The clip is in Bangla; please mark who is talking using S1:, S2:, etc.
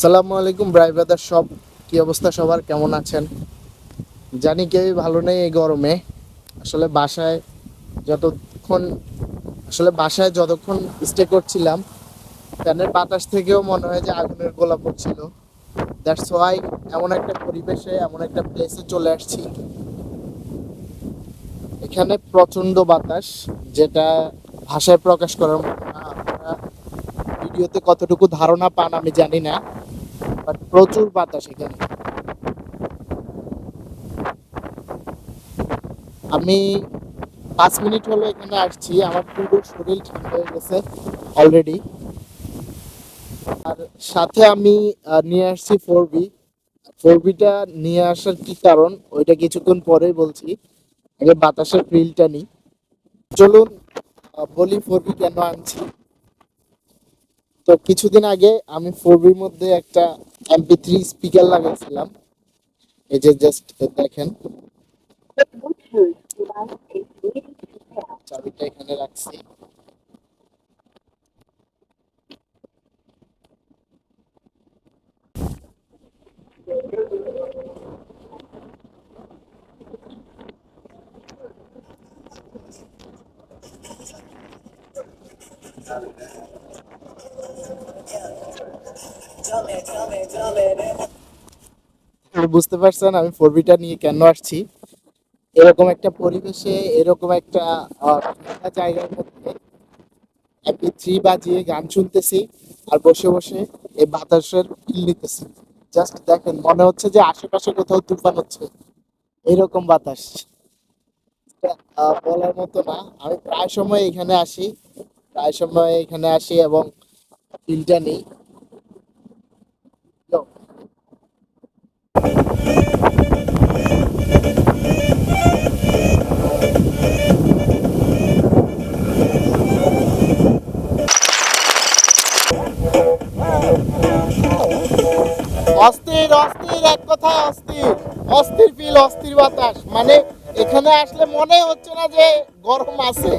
S1: আসসালামু আলাইকুম ব্রাই ব্রাদার সব। কি অবস্থা সবার? কেমন আছেন? জানি কেউই ভালো নেই এই গরমে। আসলে বাসায় যতক্ষণ, আসলে বাসায় যতক্ষণ স্টে করছিলাম, ফ্যানের বাতাস থেকেও মনে হয় যে আগুনের গোলা পড়ছিল। দ্যাটস ওয়াই এমন একটা পরিবেশে, এমন একটা প্লেসে চলে আসছি। এখানে প্রচণ্ড বাতাস, যেটা ভাষায় প্রকাশ করার মতো না। আপনারা ভিডিওতে কতটুকু ধারণা পান আমি জানি না। বাট প্রচুর বাতাস এখানে। আমি পাঁচ মিনিট হলো এখানে আসছি, আমার পুরো শরীর ঠান্ডা হয়ে গেছে অলরেডি আর সাথে আমি নিয়ে আসছি ফোর বি ফোর বিটা নিয়ে আসার কি কারণ, ওইটা কিছুক্ষণ পরেই বলছি। আগে বাতাসের ফিলটা নিই। চলুন বলি ফোর বি কেন আনছি। তো কিছুদিন আগে আমি ফোর বির মধ্যে একটা এমপি থ্রি স্পিকার লাগাইছিলাম এই যে জাস্ট দেখেন. চাবিটা এখানে রাখছি আর বুঝতে পারছেন আমি ফোর বিটা নিয়ে কেন আসছি? এরকম একটা পরিবেশে, এরকম একটা জায়গার মধ্যে থ্রি বাজিয়ে গান শুনতেছি আর বসে বসে এই বাতাসের ফিল নিতেছি। জাস্ট দেখেন, মনে হচ্ছে যে আশেপাশে কোথাও তুফান হচ্ছে। এরকম বাতাস। বলার মতো না। আমি প্রায় সময় এখানে আসি, প্রায় সময় এখানে আসি এবং ফিলটা নিই. অস্থির অস্থির, এক কথায় অস্থির। অস্থির ফিল অস্থির বাতাস। মানে এখানে আসলে মনে হচ্ছে না যে গরম আছে।